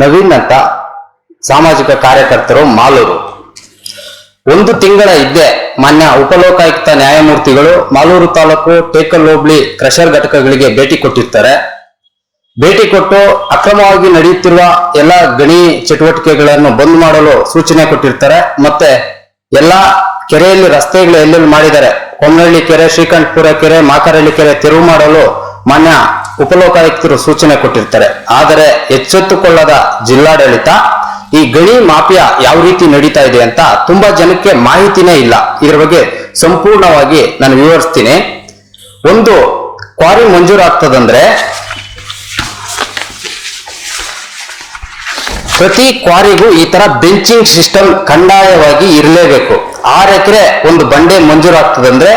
ನವೀನ್ ಅಂತ ಸಾಮಾಜಿಕ ಕಾರ್ಯಕರ್ತರು ಮಾಲೂರು. ಒಂದು ತಿಂಗಳ ಹಿಂದೆ ಮಾನ್ಯ ಉಪಲೋಕಾಯುಕ್ತ ನ್ಯಾಯಮೂರ್ತಿಗಳು ಮಾಲೂರು ತಾಲೂಕು ಟೇಕಲ್ ಹೋಬ್ಳಿ ಕ್ರಷರ್ ಘಟಕಗಳಿಗೆ ಭೇಟಿ ಕೊಟ್ಟಿರ್ತಾರೆ. ಭೇಟಿ ಕೊಟ್ಟು ಅಕ್ರಮವಾಗಿ ನಡೆಯುತ್ತಿರುವ ಎಲ್ಲ ಗಣಿ ಚಟುವಟಿಕೆಗಳನ್ನು ಬಂದ್ ಮಾಡಲು ಸೂಚನೆ ಕೊಟ್ಟಿರ್ತಾರೆ. ಮತ್ತೆ ಎಲ್ಲಾ ಕೆರೆಯಲ್ಲಿ ರಸ್ತೆಗಳು ಎಲ್ಲೆಲ್ಲಿ ಮಾಡಿದ್ದಾರೆ? ಕೊಮ್ಮನಹಳ್ಳಿ ಕೆರೆ, ಶ್ರೀಕಂಠಪುರ ಕೆರೆ ಮಾಕರಹಳ್ಳಿ ಕೆರೆ ತೆರವು ಮಾಡಲು ಮಾನ್ಯ ಉಪಲೋಕಾಯುಕ್ತರು ಸೂಚನೆ ಕೊಟ್ಟಿರ್ತಾರೆ. ಆದರೆ ಎಚ್ಚೆತ್ತುಕೊಳ್ಳದ ಜಿಲ್ಲಾಡಳಿತ, ಈ ಗಣಿ ಮಾಫಿಯಾ ಯಾವ ರೀತಿ ನಡೀತಾ ಇದೆ ಅಂತ ತುಂಬಾ ಜನಕ್ಕೆ ಮಾಹಿತಿನೇ ಇಲ್ಲ. ಇದರ ಬಗ್ಗೆ ಸಂಪೂರ್ಣವಾಗಿ ನಾನು ವಿವರಿಸ್ತೀನಿ. ಒಂದು ಕ್ವಾರಿ ಮಂಜೂರಾಗ್ತದಂದ್ರೆ ಪ್ರತಿ ಕ್ವಾರಿಗೂ ಈ ತರ ಬೆಂಚಿಂಗ್ ಸಿಸ್ಟಮ್ ಕಡ್ಡಾಯವಾಗಿ ಇರಲೇಬೇಕು. ಆರು ಎಕರೆ ಒಂದು ಬಂಡೆ ಮಂಜೂರಾಗ್ತದಂದ್ರೆ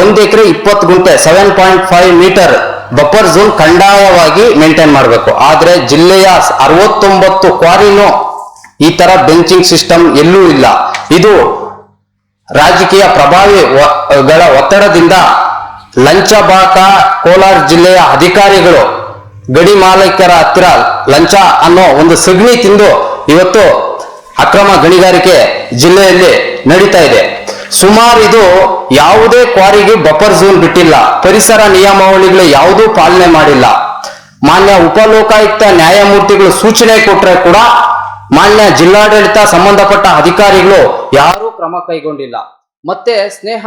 ಒಂದ್ ಎಕರೆ ಇಪ್ಪತ್ತು ಗುಂಟೆ seven point five metre buffer zone ಕಡ್ಡಾಯವಾಗಿ ಮೇಂಟೈನ್ ಮಾಡಬೇಕು. ಆದ್ರೆ ಜಿಲ್ಲೆಯ ಅರವತ್ತೊಂಬತ್ತು ಕ್ವಾರಿನೂ ಈ ತರ ಬೆಂಚಿಂಗ್ ಸಿಸ್ಟಮ್ ಎಲ್ಲೂ ಇಲ್ಲ. ಇದು ರಾಜಕೀಯ ಪ್ರಭಾವಿಗಳ ಒತ್ತಡದಿಂದ ಲಂಚಬಾಕ ಕೋಲಾರ ಜಿಲ್ಲೆಯ ಅಧಿಕಾರಿಗಳು ಗಡಿ ಮಾಲೀಕರ ಹತ್ತಿರ ಲಂಚ ಅನ್ನೋ ಒಂದು ಸಗಣಿ ತಿಂದು ಇವತ್ತು ಅಕ್ರಮ ಗಣಿಗಾರಿಕೆ ಜಿಲ್ಲೆಯಲ್ಲಿ ನಡೀತಾ ಇದೆ. ಸುಮಾರು ಇದು ಯಾವುದೇ ಕ್ವಾರಿಗೆ ಬಫರ್ ಝೋನ್ ಬಿಟ್ಟಿಲ್ಲ. ಪರಿಸರ ನಿಯಮಾವಳಿಗಳು ಯಾವುದೂ ಪಾಲನೆ ಮಾಡಿಲ್ಲ. ಮಾನ್ಯ ಉಪಲೋಕಾಯುಕ್ತ ನ್ಯಾಯಮೂರ್ತಿಗಳು ಸೂಚನೆ ಕೊಟ್ಟರೆ ಕೂಡ ಮಾನ್ಯ ಜಿಲ್ಲಾಡಳಿತ ಸಂಬಂಧಪಟ್ಟ ಅಧಿಕಾರಿಗಳು ಯಾರೂ ಕ್ರಮ ಕೈಗೊಂಡಿಲ್ಲ. ಮತ್ತೆ ಸ್ನೇಹ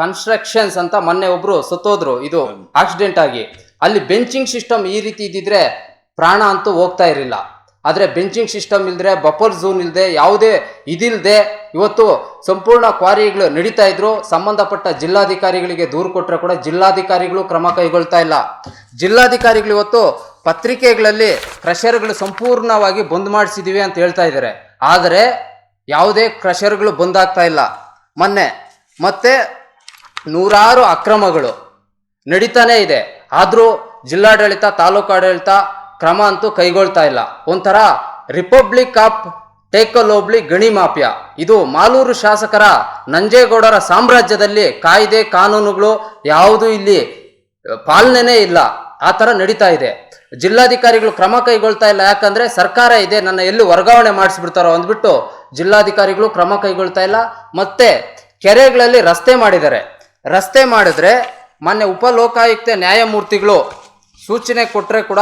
ಕನ್ಸ್ಟ್ರಕ್ಷನ್ಸ್ ಅಂತ ಮೊನ್ನೆ ಒಬ್ರು ಸತ್ತೋದ್ರು. ಇದು ಆಕ್ಸಿಡೆಂಟ್ ಆಗಿ. ಅಲ್ಲಿ ಬೆಂಚಿಂಗ್ ಸಿಸ್ಟಮ್ ಈ ರೀತಿ ಇದ್ದಿದ್ರೆ ಪ್ರಾಣ ಅಂತೂ ಹೋಗ್ತಾ ಇರಲಿಲ್ಲ. ಆದ್ರೆ ಬೆಂಚಿಂಗ್ ಸಿಸ್ಟಮ್ ಇಲ್ಲದೆ ಬಫರ್ ಝೋನ್ ಇಲ್ಲದೆ ಯಾವುದೇ ಇದಿಲ್ಲದೆ ಇವತ್ತು ಸಂಪೂರ್ಣ ಕ್ವಾರಿಗಳು ನಡೀತಾ ಇದ್ರು. ಸಂಬಂಧಪಟ್ಟ ಜಿಲ್ಲಾಧಿಕಾರಿಗಳಿಗೆ ದೂರು ಕೊಟ್ಟರೆ ಕೂಡ ಜಿಲ್ಲಾಧಿಕಾರಿಗಳು ಕ್ರಮ ಕೈಗೊಳ್ತಾ ಇಲ್ಲ. ಜಿಲ್ಲಾಧಿಕಾರಿಗಳು ಇವತ್ತು ಪತ್ರಿಕೆಗಳಲ್ಲಿ ಕ್ರಷರ್ಗಳು ಸಂಪೂರ್ಣವಾಗಿ ಬಂದ್ ಮಾಡಿಸಿದೀವಿ ಅಂತ ಹೇಳ್ತಾ ಇದ್ದಾರೆ ಆದರೆ ಯಾವುದೇ ಕ್ರಷರ್ಗಳು ಬಂದಾಗ್ತಾ ಇಲ್ಲ. ಮೊನ್ನೆ ಮತ್ತೆ ನೂರಾರು ಅಕ್ರಮಗಳು ನಡೀತಾನೆ ಇದೆ. ಆದರೂ ಜಿಲ್ಲಾಡಳಿತ, ತಾಲೂಕು ಆಡಳಿತ ಕ್ರಮ ಅಂತೂ ಕೈಗೊಳ್ತಾ ಇಲ್ಲ. ಒಂಥರ ರಿಪಬ್ಲಿಕ್ ಆಫ್ ಟೇಕಲ್ ಹೋಬ್ಳಿ ಗಣಿ ಮಾಫಿಯಾ. ಇದು ಮಾಲೂರು ಶಾಸಕರ ನಂಜೇಗೌಡರ ಸಾಮ್ರಾಜ್ಯದಲ್ಲಿ ಕಾಯ್ದೆ ಕಾನೂನುಗಳು ಯಾವುದು ಇಲ್ಲಿ ಪಾಲನೆನೇ ಇಲ್ಲ. ಆ ಥರ ನಡೀತಾ ಇದೆ. ಜಿಲ್ಲಾಧಿಕಾರಿಗಳು ಕ್ರಮ ಕೈಗೊಳ್ತಾ ಇಲ್ಲ. ಯಾಕಂದ್ರೆ ಸರ್ಕಾರ ಇದೆ, ನನ್ನ ಎಲ್ಲಿ ವರ್ಗಾವಣೆ ಮಾಡಿಸ್ಬಿಡ್ತಾರೋ ಅಂದ್ಬಿಟ್ಟು ಜಿಲ್ಲಾಧಿಕಾರಿಗಳು ಕ್ರಮ ಕೈಗೊಳ್ತಾ ಇಲ್ಲ. ಮತ್ತೆ ಕೆರೆಗಳಲ್ಲಿ ರಸ್ತೆ ಮಾಡಿದ್ದಾರೆ. ರಸ್ತೆ ಮಾಡಿದ್ರೆ ಮೊನ್ನೆ ಉಪಲೋಕಾಯುಕ್ತ ನ್ಯಾಯಮೂರ್ತಿಗಳು ಸೂಚನೆ ಕೊಟ್ಟರೆ ಕೂಡ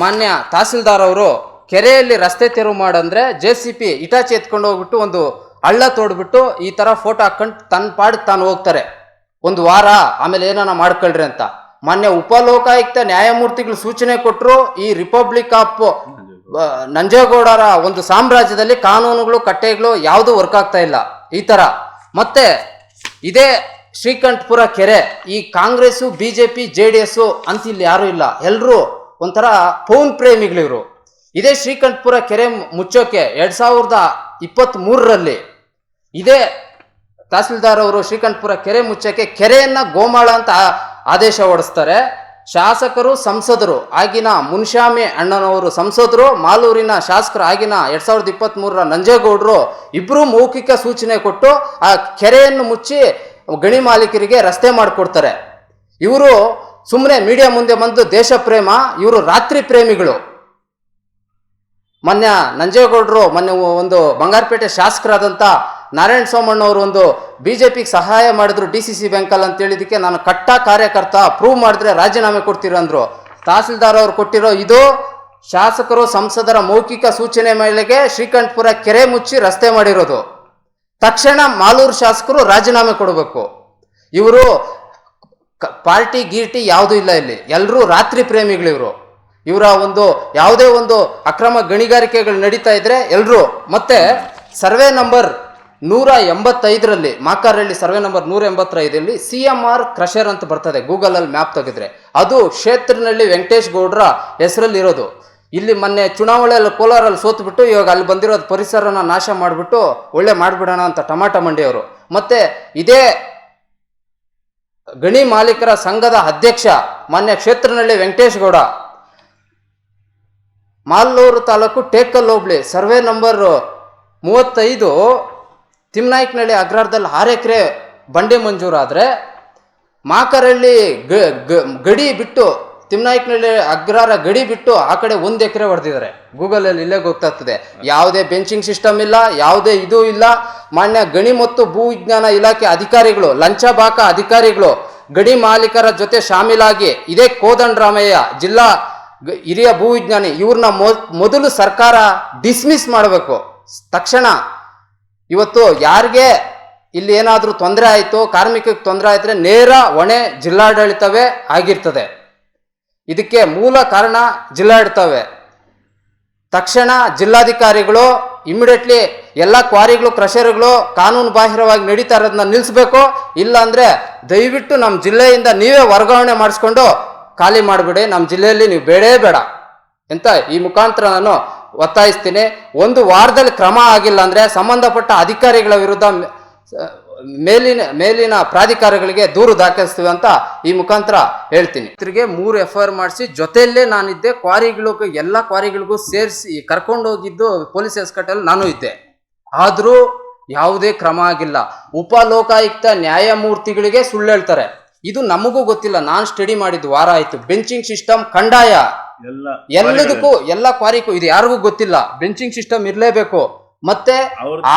ಮಾನ್ಯ ತಹಸೀಲ್ದಾರ್ ಅವರು ಕೆರೆಯಲ್ಲಿ ರಸ್ತೆ ತೆರವು ಮಾಡಂದ್ರೆ ಜೆ ಸಿ ಪಿ ಇಟಾಚಿ ಎತ್ಕೊಂಡು ಹೋಗ್ಬಿಟ್ಟು ಒಂದು ಹಳ್ಳ ತೋಡ್ಬಿಟ್ಟು ಈ ತರ ಫೋಟೋ ಹಾಕೊಂಡು ತನ್ನ ಪಾಡ್ ತಾನು ಹೋಗ್ತಾರೆ. ಒಂದು ವಾರ, ಆಮೇಲೆ ಏನಾನ ಮಾಡ್ಕೊಳ್ರಿ ಅಂತ. ಮಾನ್ಯ ಉಪಲೋಕಾಯುಕ್ತ ನ್ಯಾಯಮೂರ್ತಿಗಳು ಸೂಚನೆ ಕೊಟ್ಟರು ಈ ರಿಪಬ್ಲಿಕ್ ಆಫ್ ನಂಜೇಗೌಡರ ಒಂದು ಸಾಮ್ರಾಜ್ಯದಲ್ಲಿ ಕಾನೂನುಗಳು, ಕಟ್ಟೆಗಳು ಯಾವುದು ವರ್ಕ್ ಆಗ್ತಾ ಇಲ್ಲ. ಈ ತರ. ಮತ್ತೆ ಇದೇ ಶ್ರೀಕಂಠಪುರ ಕೆರೆ, ಈ Congress BJP J D S ಅಂತ ಇಲ್ಲಿ ಯಾರು ಇಲ್ಲ. ಎಲ್ಲರೂ ಒಂಥರ ಪೌನ್ ಪ್ರೇಮಿಗಳಿವರು ಇದೇ ಶ್ರೀಕಂಠಪುರ ಕೆರೆ ಮುಚ್ಚೋಕೆ ಎರಡು ಸಾವಿರದ ಇಪ್ಪತ್ತ್ ಮೂರರಲ್ಲಿ ಇದೇ ತಹಸೀಲ್ದಾರ್ ಅವರು ಶ್ರೀಕಂಠಪುರ ಕೆರೆ ಮುಚ್ಚೋಕೆ ಕೆರೆಯನ್ನ ಗೋಮಾಳ ಅಂತ ಆದೇಶ ಹೊಡಿಸ್ತಾರೆ ಶಾಸಕರು, ಸಂಸದರು, ಆಗಿನ ಮುನ್ಶಾಮಿ ಅಣ್ಣನವರು, ಸಂಸದರು, ಮಾಲೂರಿನ ಶಾಸಕರು, ಆಗಿನ ಎರಡು ಸಾವಿರದ ಇಪ್ಪತ್ತ್ ಮೂರರ ನಂಜೇಗೌಡರು ಇಬ್ಬರು ಮೌಖಿಕ ಸೂಚನೆ ಕೊಟ್ಟು ಆ ಕೆರೆಯನ್ನು ಮುಚ್ಚಿ ಗಣಿ ಮಾಲೀಕರಿಗೆ ರಸ್ತೆ ಮಾಡಿಕೊಡ್ತಾರೆ. ಇವರು ಸುಮ್ಮನೆ ಮೀಡಿಯಾ ಮುಂದೆ ಬಂದು ದೇಶ ಪ್ರೇಮ ಇವರು ರಾತ್ರಿ ಪ್ರೇಮಿಗಳು. ಮೊನ್ನೆ ನಂಜೇಗೌಡರು, ಮೊನ್ನೆ ಒಂದು ಬಂಗಾರಪೇಟೆ ಶಾಸಕರಾದಂಥ ನಾರಾಯಣ ಸೋಮಣ್ಣ ಅವರು ಒಂದು ಪಿಗೆ ಸಹಾಯ ಮಾಡಿದ್ರು ಡಿ ಸಿ ಸಿ ಬ್ಯಾಂಕಲ್ಲಿ ಅಂತ ಹೇಳಿದಕ್ಕೆ ನಾನು ಕಟ್ಟ ಕಾರ್ಯಕರ್ತ ಪ್ರೂವ್ ಮಾಡಿದ್ರೆ ರಾಜೀನಾಮೆ ಕೊಡ್ತೀರ ಅಂದರು. ತಹಸೀಲ್ದಾರ್ ಅವರು ಕೊಟ್ಟಿರೋ ಇದು ಶಾಸಕರು, ಸಂಸದರ ಮೌಖಿಕ ಸೂಚನೆ ಮೇಲೆಗೆ ಶ್ರೀಕಂಠಪುರ ಕೆರೆ ಮುಚ್ಚಿ ರಸ್ತೆ ಮಾಡಿರೋದು. ತಕ್ಷಣ ಮಾಲೂರು ಶಾಸಕರು ರಾಜೀನಾಮೆ ಕೊಡಬೇಕು. ಇವರು ಪಾರ್ಟಿ ಗೀರ್ಟಿ ಯಾವುದೂ ಇಲ್ಲ ಇಲ್ಲಿ. ಎಲ್ಲರೂ ರಾತ್ರಿ ಪ್ರೇಮಿಗಳಿವರು ಇವರ. ಒಂದು ಯಾವುದೇ ಒಂದು ಅಕ್ರಮ ಗಣಿಗಾರಿಕೆಗಳು ನಡೀತಾ ಇದ್ರೆ ಎಲ್ಲರೂ ಮತ್ತೆ ಸರ್ವೆ ನಂಬರ್ ನೂರ ಎಂಬತ್ತೈದರಲ್ಲಿ ಮಾಕಾರಹಳ್ಳಿ ಸರ್ವೆ ನಂಬರ್ ನೂರ ಎಂಬತ್ತೈದರಲ್ಲಿ ಸಿ ಎಂ ಆರ್ ಕ್ರಷರ್ ಅಂತ ಬರ್ತದೆ, ಗೂಗಲಲ್ಲಿ ಮ್ಯಾಪ್ ತೆಗೆದ್ರೆ. ಅದು ಕ್ಷೇತ್ರನಲ್ಲಿ ವೆಂಕಟೇಶ್ ಗೌಡ್ರ ಹೆಸರಲ್ಲಿ ಇರೋದು. ಇಲ್ಲಿ ಮೊನ್ನೆ ಚುನಾವಣೆಯಲ್ಲಿ ಕೋಲಾರಲ್ಲಿ ಸೋತ್ಬಿಟ್ಟು, ಇವಾಗ ಅಲ್ಲಿ ಬಂದಿರೋದು ಪರಿಸರನ ನಾಶ ಮಾಡಿಬಿಟ್ಟು, ಒಳ್ಳೆ ಮಾಡಿಬಿಡೋಣ ಅಂತ ಟಮಾಟ ಮಂಡಿಯವರು. ಮತ್ತೆ ಇದೇ ಗಣಿ ಮಾಲೀಕರ ಸಂಘದ ಅಧ್ಯಕ್ಷ ಮಾನ್ಯ ಕ್ಷೇತ್ರನಹಳ್ಳಿ ವೆಂಕಟೇಶ್ ಗೌಡ. ಮಾಲೂರು ತಾಲೂಕು ಟೇಕಲ್ ಹೋಬ್ಳಿ, ಸರ್ವೆ ನಂಬರ್ ಮೂವತ್ತೈದು ತಿಮ್ನಾಯ್ಕನಹಳ್ಳಿ ಅಗ್ರಹಾರದಲ್ಲಿ ಆರು ಎಕರೆ ಬಂಡೆ ಮಂಜೂರಾದರೆ ಮಾಕರಹಳ್ಳಿ ಗಡಿ ಬಿಟ್ಟು ತಿಮ್ನಾಯ್ಕನಹಳ್ಳಿ ಅಗ್ರಾರ ಗಡಿ ಬಿಟ್ಟು ಆ ಕಡೆ ಒಂದು ಎಕರೆ ಹೊಡೆದಿದ್ದಾರೆ. ಗೂಗಲಲ್ಲಿ ಇಲ್ಲೇ ಗೊತ್ತಾಗ್ತದೆ. ಯಾವುದೇ ಬೆಂಚಿಂಗ್ ಸಿಸ್ಟಮ್ ಇಲ್ಲ, ಯಾವುದೇ ಇದು ಇಲ್ಲ. ಮಾನ್ಯ ಗಣಿ ಮತ್ತು ಭೂ ವಿಜ್ಞಾನ ಇಲಾಖೆ ಅಧಿಕಾರಿಗಳು ಲಂಚ ಬಾಕ ಅಧಿಕಾರಿಗಳು, ಗಡಿ ಮಾಲೀಕರ ಜೊತೆ ಶಾಮೀಲಾಗಿ ಇದೇ ಕೋದಂಡರಾಮಯ್ಯ ಜಿಲ್ಲಾ ಹಿರಿಯ ಭೂ ವಿಜ್ಞಾನಿ ಇವ್ರನ್ನ ಮೊದಲು ಸರ್ಕಾರ ಡಿಸ್ಮಿಸ್ ಮಾಡಬೇಕು. ತಕ್ಷಣ ಇವತ್ತು ಯಾರಿಗೆ ಇಲ್ಲಿ ಏನಾದರೂ ತೊಂದರೆ ಆಯಿತು ಕಾರ್ಮಿಕಕ್ಕೆ ತೊಂದರೆ ಆಯ್ತರೆ ನೇರ ಹೊಣೆ ಜಿಲ್ಲಾಡಳಿತವೇ ಆಗಿರ್ತದೆ. ಇದಕ್ಕೆ ಮೂಲ ಕಾರಣ ಜಿಲ್ಲಾಡಳಿತವೇ. ತಕ್ಷಣ ಜಿಲ್ಲಾಧಿಕಾರಿಗಳು ಇಮಿಡಿಯೇಟ್ಲಿ ಎಲ್ಲ ಕ್ವಾರಿಗಳು, ಕ್ರಷರ್ಗಳು ಕಾನೂನು ಬಾಹಿರವಾಗಿ ನಡೀತಾ ಇರೋದನ್ನ ನಿಲ್ಲಿಸ್ಬೇಕು ಇಲ್ಲ ಅಂದ್ರೆ ದಯವಿಟ್ಟು ನಮ್ಮ ಜಿಲ್ಲೆಯಿಂದ ನೀವೇ ವರ್ಗಾವಣೆ ಮಾಡಿಸ್ಕೊಂಡು ಖಾಲಿ ಮಾಡಿಬಿಡಿ. ನಮ್ಮ ಜಿಲ್ಲೆಯಲ್ಲಿ ನೀವು ಬೇಡೇ ಬೇಡ ಅಂತ ಈ ಮುಖಾಂತರ ನಾನು ಒತ್ತಾಯಿಸ್ತೀನಿ. ಒಂದು ವಾರದಲ್ಲಿ ಕ್ರಮ ಆಗಿಲ್ಲ ಅಂದ್ರೆ ಸಂಬಂಧಪಟ್ಟ ಅಧಿಕಾರಿಗಳ ವಿರುದ್ಧ ಮೇಲಿನ ಮೇಲಿನ ಪ್ರಾಧಿಕಾರಗಳಿಗೆ ದೂರು ದಾಖಲಿಸ್ತೀವಿ ಅಂತ ಈ ಮುಖಾಂತರ ಹೇಳ್ತೀನಿ. ತಿರ್ಗೆ ಮೂರು ಎಫ್ ಐ ಆರ್ ಮಾಡಿಸಿ ಜೊತೆಯಲ್ಲೇ ನಾನಿದ್ದೆ ಕ್ವಾರಿಗಳಿಗೂ ಎಲ್ಲ ಕ್ವಾರಿಗಳಿಗೂ ಸೇರಿಸಿ ಕರ್ಕೊಂಡು ಹೋಗಿದ್ದು ಪೊಲೀಸ್ ಎಸ್ಕಟ್ಟಲ್ಲಿ ನಾನು ಇದ್ದೆ. ಆದರೂ ಯಾವುದೇ ಕ್ರಮ ಆಗಿಲ್ಲ. ಉಪ ಲೋಕಾಯುಕ್ತ ನ್ಯಾಯಮೂರ್ತಿಗಳಿಗೆ ಸುಳ್ಳು ಹೇಳ್ತಾರೆ. ಇದು ನಮಗೂ ಗೊತ್ತಿಲ್ಲ ನಾನು ಸ್ಟಡಿ ಮಾಡಿದ್ದು ವಾರ ಆಯಿತು. ಬೆಂಚಿಂಗ್ ಸಿಸ್ಟಮ್ ಕಂಡಾಯ? ಎಲ್ಲ ಎಲ್ಲದಕ್ಕೂ ಎಲ್ಲ ಕ್ವಾರಿಗೂ ಇದು ಯಾರಿಗೂ ಗೊತ್ತಿಲ್ಲ. ಬೆಂಚಿಂಗ್ ಸಿಸ್ಟಮ್ ಇರಲೇಬೇಕು. ಮತ್ತೆ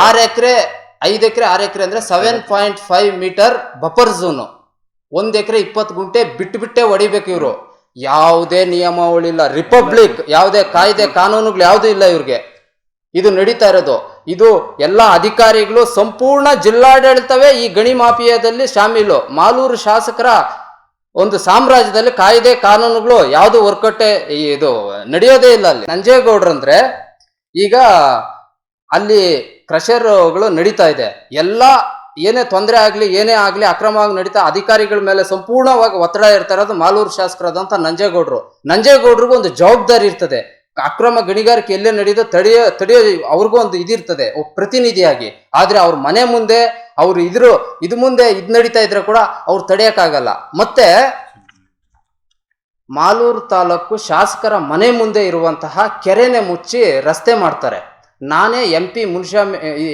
ಆರು ಎಕರೆ ಐದು ಎಕರೆ, ಆರು ಎಕರೆ ಅಂದ್ರೆ seven point five metre buffer zone ಒಂದು ಎಕರೆ ಇಪ್ಪತ್ತು ಗುಂಟೆ ಬಿಟ್ಟು ಬಿಟ್ಟೆ ಹೊಡಿಬೇಕು ಇವರು. ಯಾವುದೇ ನಿಯಮಾವಳಿಲ್ಲ ರಿಪಬ್ಲಿಕ್ ಯಾವುದೇ ಕಾಯ್ದೆ, ಕಾನೂನುಗಳು ಯಾವುದೂ ಇಲ್ಲ ಇವ್ರಿಗೆ. ಇದು ನಡೀತಾ ಇರೋದು. ಇದು ಎಲ್ಲ ಅಧಿಕಾರಿಗಳು ಸಂಪೂರ್ಣ ಜಿಲ್ಲಾಡಳಿತವೇ ಈ ಗಣಿ ಮಾಫಿಯಾದಲ್ಲಿ ಶಾಮೀಲು. ಮಾಲೂರು ಶಾಸಕರ ಒಂದು ಸಾಮ್ರಾಜ್ಯದಲ್ಲಿ ಕಾಯ್ದೆ, ಕಾನೂನುಗಳು ಯಾವುದು ವರ್ಕಟ್ಟೆ ಇದು ನಡೆಯೋದೇ ಇಲ್ಲ ಅಲ್ಲಿ. ನಂಜೇಗೌಡ್ರಂದ್ರೆ ಈಗ ಅಲ್ಲಿ ಕ್ರಷರ್ಗಳು ನಡೀತಾ ಇದೆ. ಎಲ್ಲ ಏನೇ ತೊಂದರೆ ಆಗಲಿ, ಏನೇ ಆಗಲಿ, ಅಕ್ರಮವಾಗಿ ನಡೀತಾ ಅಧಿಕಾರಿಗಳ ಮೇಲೆ ಸಂಪೂರ್ಣವಾಗಿ ಒತ್ತಡ ಇರ್ತಾ ಇರೋದು ಮಾಲೂರು ಶಾಸಕರಾದಂಥ ನಂಜೇಗೌಡರು. ನಂಜೇಗೌಡ್ರಿಗೂ ಒಂದು ಜವಾಬ್ದಾರಿ ಇರ್ತದೆ. ಅಕ್ರಮ ಗಣಿಗಾರಿಕೆ ಎಲ್ಲೇ ನಡೆಯೋದು ತಡೆಯೋ ತಡೆಯೋ ಅವ್ರಿಗೂ ಒಂದು ಇದಿರ್ತದೆ ಪ್ರತಿನಿಧಿಯಾಗಿ. ಆದ್ರೆ ಅವ್ರ ಮನೆ ಮುಂದೆ, ಅವ್ರು ಇದ್ರು, ಇದು ಮುಂದೆ ಇದು ನಡೀತಾ ಇದ್ರೆ ಕೂಡ ಅವ್ರು ತಡೆಯಕ್ಕಾಗಲ್ಲ. ಮತ್ತೆ ಮಾಲೂರು ತಾಲೂಕು ಶಾಸಕರ ಮನೆ ಮುಂದೆ ಇರುವಂತಹ ಕೆರೆನೆ ಮುಚ್ಚಿ ರಸ್ತೆ ಮಾಡ್ತಾರೆ. ನಾನೇ M P Munsha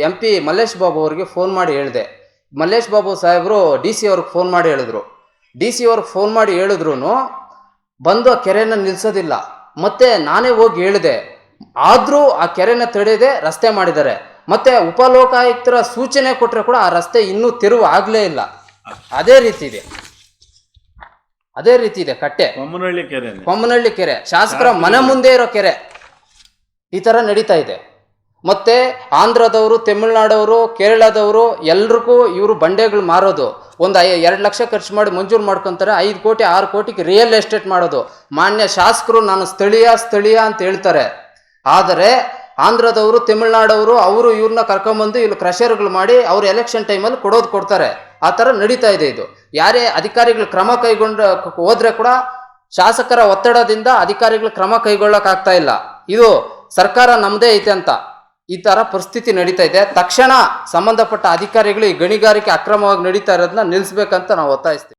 M P Mallesh Babu ಅವರಿಗೆ ಫೋನ್ ಮಾಡಿ ಹೇಳಿದೆ. ಮಲ್ಲೇಶ್ ಬಾಬು ಸಾಹೇಬರು ಡಿ ಸಿ ಅವ್ರಿಗೆ ಫೋನ್ ಮಾಡಿ ಹೇಳಿದ್ರು. ಡಿ ಸಿ ಅವ್ರಿಗೆ ಫೋನ್ ಮಾಡಿ ಹೇಳಿದ್ರು ಬಂದು ಆ ಕೆರೆನ ನಿಲ್ಲಿಸೋದಿಲ್ಲ ಮತ್ತೆ ನಾನೇ ಹೋಗಿ ಹೇಳಿದೆ. ಆದರೂ ಆ ಕೆರೆನ ತಡೆಯದೆ ರಸ್ತೆ ಮಾಡಿದ್ದಾರೆ. ಮತ್ತೆ ಉಪಲೋಕಾಯುಕ್ತರ ಸೂಚನೆ ಕೊಟ್ಟರೆ ಕೂಡ ಆ ರಸ್ತೆ ಇನ್ನೂ ತೆರವು ಆಗಲೇ ಇಲ್ಲ. ಅದೇ ರೀತಿ ಇದೆ. ಅದೇ ರೀತಿ ಇದೆ ಕಟ್ಟೆ. ಕೊಮ್ಮನಹಳ್ಳಿ ಕೆರೆ ಕೊಮ್ಮನಹಳ್ಳಿ ಕೆರೆ. ಶಾಸಕರ ಮನೆ ಮುಂದೆ ಇರೋ ಕೆರೆ. ಈ ತರ ನಡೀತಾ ಇದೆ. ಮತ್ತೆ ಆಂಧ್ರದವರು, ತಮಿಳ್ನಾಡವರು, ಕೇರಳದವರು, ಎಲ್ರಿಗೂ ಇವರು ಬಂಡೆಗಳು ಮಾರೋದು. ಒಂದು ಐ ಎರಡು ಲಕ್ಷ ಖರ್ಚು ಮಾಡಿ ಮಂಜೂರು ಮಾಡ್ಕೊತಾರೆ, ಐದು ಕೋಟಿ, ಆರು ಕೋಟಿಗೆ ರಿಯಲ್ ಎಸ್ಟೇಟ್ ಮಾಡೋದು. ಮಾನ್ಯ ಶಾಸಕರು ನಾನು ಸ್ಥಳೀಯ ಸ್ಥಳೀಯ ಅಂತ ಹೇಳ್ತಾರೆ. ಆದರೆ ಆಂಧ್ರದವರು, ತಮಿಳ್ನಾಡವರು, ಅವರು ಇವ್ರನ್ನ ಕರ್ಕೊಂಬಂದು ಇಲ್ಲಿ ಕ್ರಷರ್ಗಳು ಮಾಡಿ ಅವ್ರು ಎಲೆಕ್ಷನ್ ಟೈಮಲ್ಲಿ ಕೊಡೋದು ಕೊಡ್ತಾರೆ. ಆ ಥರ ನಡೀತಾ ಇದೆ ಇದು. ಯಾರೇ ಅಧಿಕಾರಿಗಳು ಕ್ರಮ ಕೈಗೊಂಡು ಹೋದ್ರೆ ಕೂಡ ಶಾಸಕರ ಒತ್ತಡದಿಂದ ಅಧಿಕಾರಿಗಳು ಕ್ರಮ ಕೈಗೊಳ್ಳೋಕ್ಕಾಗ್ತಾ ಇಲ್ಲ. ಇದು ಸರ್ಕಾರ ನಮ್ಮದೇ ಐತೆ ಅಂತ. ಈ ಥರ ಪರಿಸ್ಥಿತಿ ನಡೀತಾ ಇದೆ. ತಕ್ಷಣ ಸಂಬಂಧಪಟ್ಟ ಅಧಿಕಾರಿಗಳು ಈ ಗಣಿಗಾರಿಕೆ ಅಕ್ರಮವಾಗಿ ನಡೀತಾ ಇರೋದನ್ನ ನಿಲ್ಲಿಸ್ಬೇಕಂತ ನಾವು ಒತ್ತಾಯಿಸ್ತೀವಿ.